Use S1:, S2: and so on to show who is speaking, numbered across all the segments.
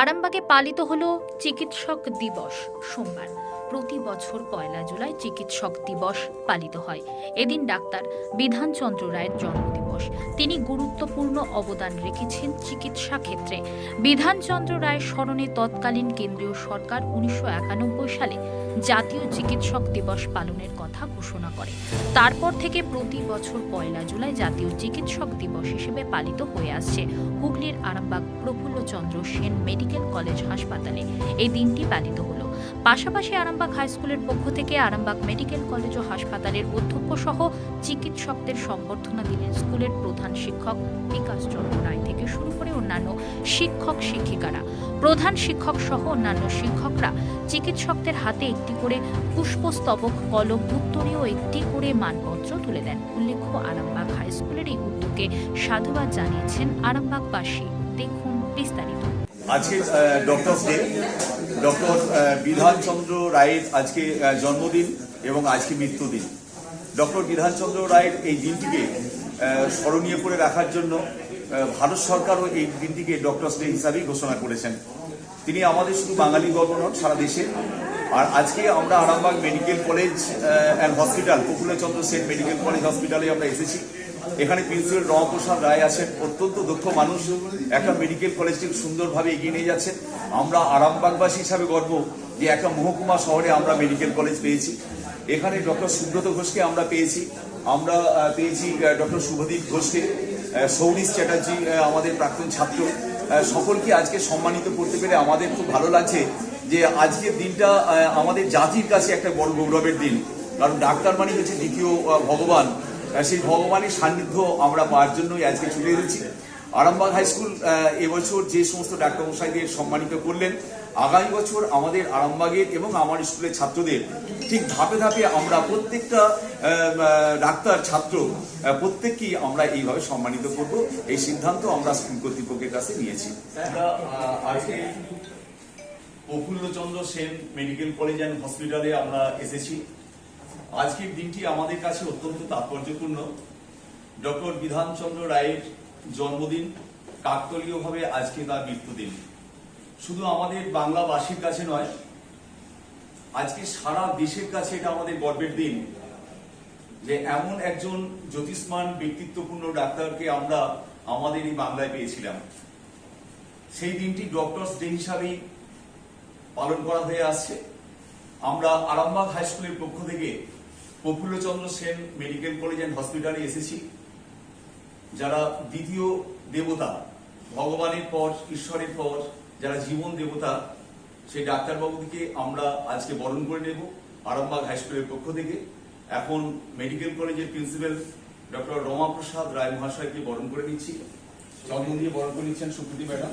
S1: আরামবাগে পালিত হল চিকিৎসক দিবস সোমবার। প্রতি বছর পয়লা জুলাই চিকিৎসক দিবস পালিত হয়। এদিন ডাক্তার বিধানচন্দ্র রায়ের জন্মদিবস তিনি গুরুত্বপূর্ণ অবদান রেখেছেন চিকিৎসা ক্ষেত্রে। বিধানচন্দ্র রায় স্মরণে তৎকালীন কেন্দ্রীয় সরকার উনিশশো একানব্বই সালে জাতীয় চিকিৎসক দিবস পালনের কথা ঘোষণা করে। তারপর থেকে প্রতি বছর পয়লা জুলাই জাতীয় চিকিৎসক দিবস হিসেবে পালিত হয়ে আসছে হুগলির আরামবাগ প্রফুল্লচন্দ্র সেন মেডিকেল কলেজ হাসপাতালে। এই দিনটি পালিত হলো পাশাপাশি আরামবাগ হাই স্কুলের পক্ষ থেকে আরামবাগ মেডিকেল কলেজ ও হাসপাতালের অধ্যক্ষ সহ চিকিৎসকদের সম্বর্ধনা দিলেন স্কুলের প্রধান শিক্ষক বিকাশ চন্দ্র রায় থেকে শুরু করে অন্যান্য শিক্ষক শিক্ষিকারা। প্রধান শিক্ষক সহ অন্যান্য শিক্ষকরা চিকিৎসকদের হাতে একটি করে পুষ্পস্তবক, কলম, উত্তরীয় একটি করে মানপত্র তুলে দেন। উল্লেখ্য, আরামবাগ হাই স্কুলের এই উদ্যোগে সাধুবাদ জানিয়েছেন আরামবাগবাসী। দেখুন বিস্তারিত।
S2: আজকে ডক্টরস ডে ডক্টর বিধানচন্দ্র রায়ের আজকে জন্মদিন এবং আজকে মৃত্যুদিন ডক্টর বিধানচন্দ্র রায়ের এই দিনটিকে স্মরণীয় করে রাখার জন্য ভারত সরকারও এই দিনটিকে ডক্টরস ডে হিসাবেই ঘোষণা করেছেন। তিনি আমাদের শুধু বাঙালি নন, সারা দেশে। আর আজকে আমরা Arambagh medical college and hospital Prafulla Chandra Sen medical college হসপিটালে আমরা এসেছি। এখানে প্রিন্সিপাল রমপ্রসাদ রায় আছেন, অত্যন্ত দক্ষ মানুষ। একটা মেডিকেল কলেজকে সুন্দরভাবে এগিয়ে নিয়ে যাচ্ছেন আমরা আরামবাগবাসী হিসাবে গর্ব যে একটা মহকুমা শহরে আমরা মেডিকেল কলেজ পেয়েছি। এখানে ডক্টর সুব্রত ঘোষকে আমরা পেয়েছি। আমরা পেয়েছি ডক্টর শুভদীপ ঘোষকে। সৌরিশ চ্যাটার্জি আমাদের প্রাক্তন ছাত্র। সকলকে আজকে সম্মানিত করতে পেরে আমাদের খুব ভালো লাগছে যে আজকের দিনটা আমাদের জাতির কাছে একটা বড় গৌরবের দিন। কারণ ডাক্তার মানে হচ্ছে দ্বিতীয় ভগবান। সেই ভগবানের সান্নিধ্য আমরা পাওয়ার জন্যই আজকে ছুটে এসেছি। আরামবাগ হাই স্কুল এবছর যে সমস্ত ডাক্তার মশাইদের সম্মানিত করলেন, আগামী বছর আমাদের আরামবাগের এবং আমার স্কুলের ছাত্রদের ঠিক ধাপে ধাপে আমরা প্রত্যেকটা ডাক্তার, ছাত্র প্রত্যেককেই আমরা এইভাবে সম্মানিত করব। এই সিদ্ধান্ত আমরা স্কুল কর্তৃপক্ষের কাছে নিয়েছি। Prafulla Chandra Sen medical college and হসপিটালে আমরা এসেছি। আজকের দিনটি আমাদের কাছে অত্যন্ত তাৎপর্যপূর্ণ। ডক্টর বিধানচন্দ্র রায়ের জন্মদিন, কাকতলীয়ভাবে আজকে তার মৃত্যুদিন। শুধু আমাদের বাংলাবাসীর কাছে নয়, আজকে সারা দেশের কাছে এটা আমাদের গর্বের দিন যে এমন একজন জ্যোতিষ্মান, ব্যক্তিত্বপূর্ণ ডাক্তারকে আমরা আমাদের এই বাংলায় পেয়েছিলাম। সেই দিনটি ডক্টরস ডে হিসাবেই পালন করা হয়ে আসছে। আমরা আরামবাগ হাই স্কুলের পক্ষ থেকে Prafulla Chandra Sen medical college and হসপিটালে এসেছি। যারা দ্বিতীয় দেবতা, ভগবানের পর, ঈশ্বরের পর, যারা জীবন দেবতা, সেই ডাক্তারবাবুদিকে আমরা আজকে বরণ করে নেব আরামবাগ হাই স্কুলের পক্ষ থেকে। এখন মেডিকেল কলেজের প্রিন্সিপাল ডক্টর রমাপ্রসাদ রায় মহাশয়কে বরণ করে নিচ্ছি। চন্দন দিয়ে বরণ করে নিচ্ছেন সুপ্রীতি ম্যাডাম।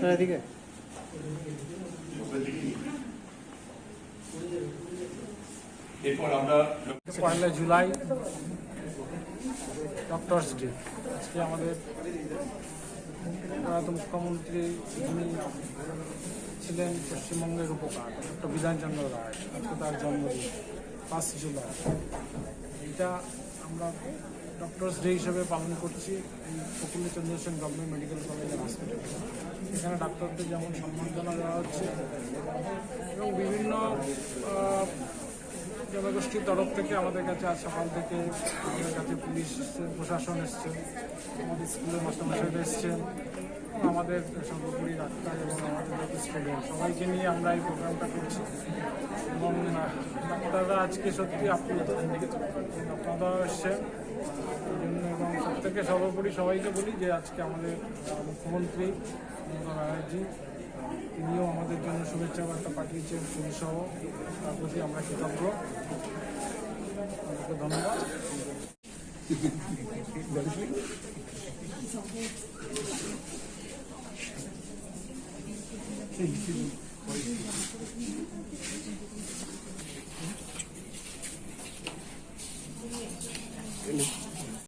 S3: স্যার এদিকে।
S2: এরপর আমরা
S3: পয়লা জুলাই ডক্টরস ডে আজকে আমাদের প্রয়াত মুখ্যমন্ত্রী যিনি ছিলেন পশ্চিমবঙ্গের উপকার ডক্টর বিধানচন্দ্র রায় আজকে তার জন্মদিন পাঁচ জুলাই। এটা আমরা ডক্টরস ডে হিসেবে পালন করছি এই Prafulla Chandra Sen government medical college hospital এখানে ডাক্তারদের যেমন সম্মাননা দেওয়া হচ্ছে এবং বিভিন্ন জনগোষ্ঠীর তরফ থেকে আমাদের কাছে আজ সকাল থেকে আমাদের কাছে পুলিশ, প্রশাসন এসছে, আমাদের স্কুলের মাস্টারমশাইরা এসছেন, আমাদের সর্বোপরি ডাক্তার এবং আমাদের স্টুডেন্ট সবাইকে নিয়ে আমরা এই প্রোগ্রামটা করছি। এবং ডাক্তাররা আজকে সত্যি আপ্লুত। আপনারা এসছেন। এবং সব থেকে সর্বোপরি সবাইকে বলি যে আজকে আমাদের মুখ্যমন্ত্রী মমতা ব্যানার্জি, তিনিও আমাদের জন্য শুভেচ্ছা বার্তা পাঠিয়েছেন সহ তার প্রতি আমরা কৃতজ্ঞ তাদেরকে ধন্যবাদ
S4: Ini.